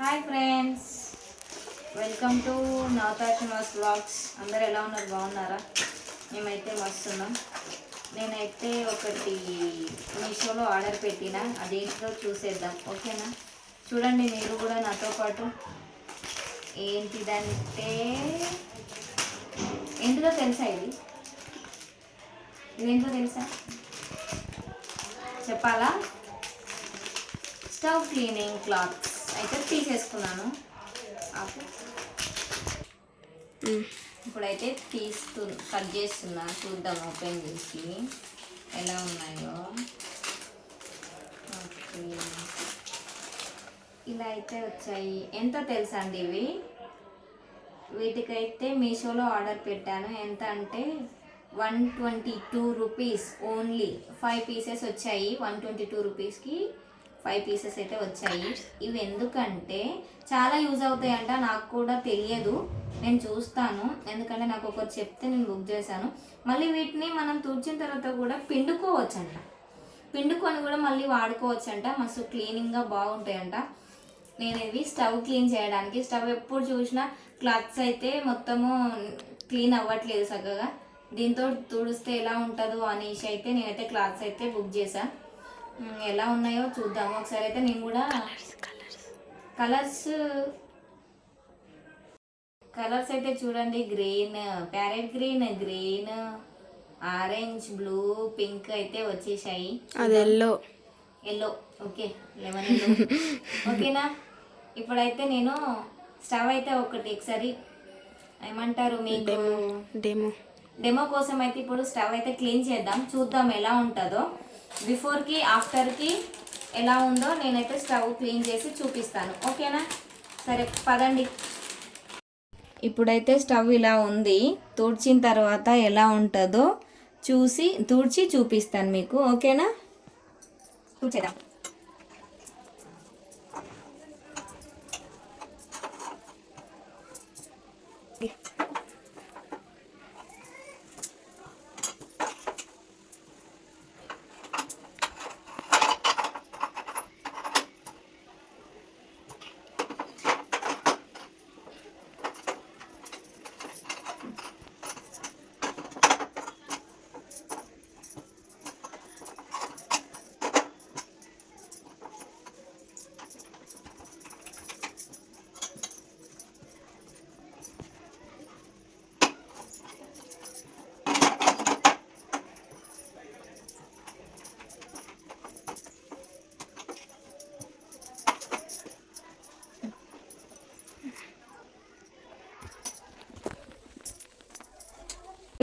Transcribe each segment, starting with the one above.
Hi friends. Welcome to నవతాషిమాస్ blogs అందరు ఎలా ఉన్నారు? బాగున్నారా? మేమైతే వస్తున్నాం నేనైతే ఒకటి మీషోలో ఆర్డర్ పెట్టిన. అదేంటో చూసేద్దాం. ఓకేనా? చూడండి మీరు కూడా నాతో పాటు. ఏంటిదంటే ఏంటిదో తెలుసా ఇది? ఇదేంటో తెలుసా? చెప్పాలా? Stove cleaning cloths. అయితే తీసేసుకున్నాను. ఆపు. ఇప్పుడైతే తీస్తు కట్ చేస్తున్నా. చూద్దాం ఓపెన్ చేసి ఎలా ఉన్నాయో. ఓకే. ఇలా అయితే వచ్చాయి. ఎంత తెలుసా అండి ఇవి? వీటికైతే మీషోలో ఆర్డర్ పెట్టాను. ఎంత అంటే one twenty two rupees only. Five pieces వచ్చాయి. వన్ ట్వంటీ టూ రూపీస్కి ఫైవ్ పీసెస్ అయితే వచ్చాయి. ఇవి ఎందుకంటే చాలా యూజ్ అవుతాయంట నాకు కూడా తెలియదు. నేను చూస్తాను. ఎందుకంటే నాకు ఒకరు చెప్తే నేను బుక్ చేశాను. మళ్ళీ వీటిని మనం తుడిచిన తర్వాత కూడా పిండుకోవచ్చంట. పిండుకొని కూడా మళ్ళీ వాడుకోవచ్చంట. మస్తు క్లీనింగ్గా బాగుంటాయంట. నేను ఇవి స్టవ్ క్లీన్ చేయడానికి స్టవ్ ఎప్పుడు చూసినా క్లాత్స్ అయితే మొత్తము క్లీన్ అవ్వట్లేదు చక్కగా దీంతో తుడిస్తే ఎలా ఉంటుందో అనేసి అయితే నేనైతే క్లాత్స్ అయితే బుక్ చేశాను ఎలా ఉన్నాయో చూద్దాము. ఒకసారి అయితే నేను కూడా కలర్స్ కలర్స్ అయితే చూడండి. Green parrot green green orange blue pink అయితే వచ్చేసాయి. అది yellow yellow okay lemon yellow ఓకేనా? ఇప్పుడైతే నేను స్టవ్ అయితే ఒకటి ఒకసారి ఏమంటారు మీకు? డెమో డెమో కోసం అయితే ఇప్పుడు స్టవ్ అయితే క్లీన్ చేద్దాం. చూద్దాం ఎలా ఉంటుందో. బిఫోర్కి ఆఫ్టర్కి ఎలా ఉందో నేనైతే స్టవ్ క్లీన్ చేసి చూపిస్తాను. ఓకేనా? సరే పదండి. ఇప్పుడైతే స్టవ్ ఇలా ఉంది. తుడిచిన తర్వాత ఎలా ఉంటుందో చూసి తుడిచి చూపిస్తాను మీకు. ఓకేనా? తుడిచేద్దాం.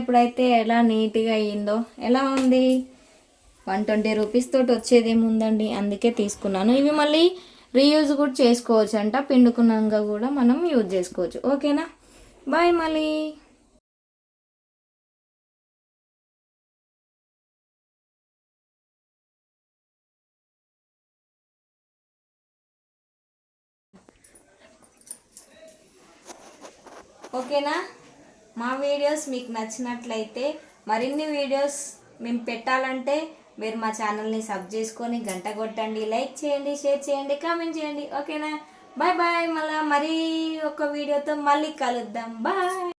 ఇప్పుడైతే ఎలా నీట్గా అయ్యిందో ఎలా ఉంది? వన్ ట్వంటీ రూపీస్ తోటి వచ్చేది ఏముందండి? అందుకే తీసుకున్నాను. ఇవి మళ్ళీ రీయూజ్ కూడా చేసుకోవచ్చు అంట పిండుకున్నాక కూడా మనం యూజ్ చేసుకోవచ్చు. ఓకేనా? బాయ్ మళ్ళీ. ఓకేనా? మా వీడియోస్ మీకు నచ్చినట్లయితే మరిన్ని వీడియోస్ మేము పెట్టాలంటే మీరు మా ఛానల్ని సబ్ చేసుకొని గంట కొట్టండి లైక్ చేయండి షేర్ చేయండి కామెంట్ చేయండి. ఓకేనా? Bye bye. మళ్ళీ మరీ ఒక వీడియోతో మళ్ళీ కలుద్దాం. బాయ్.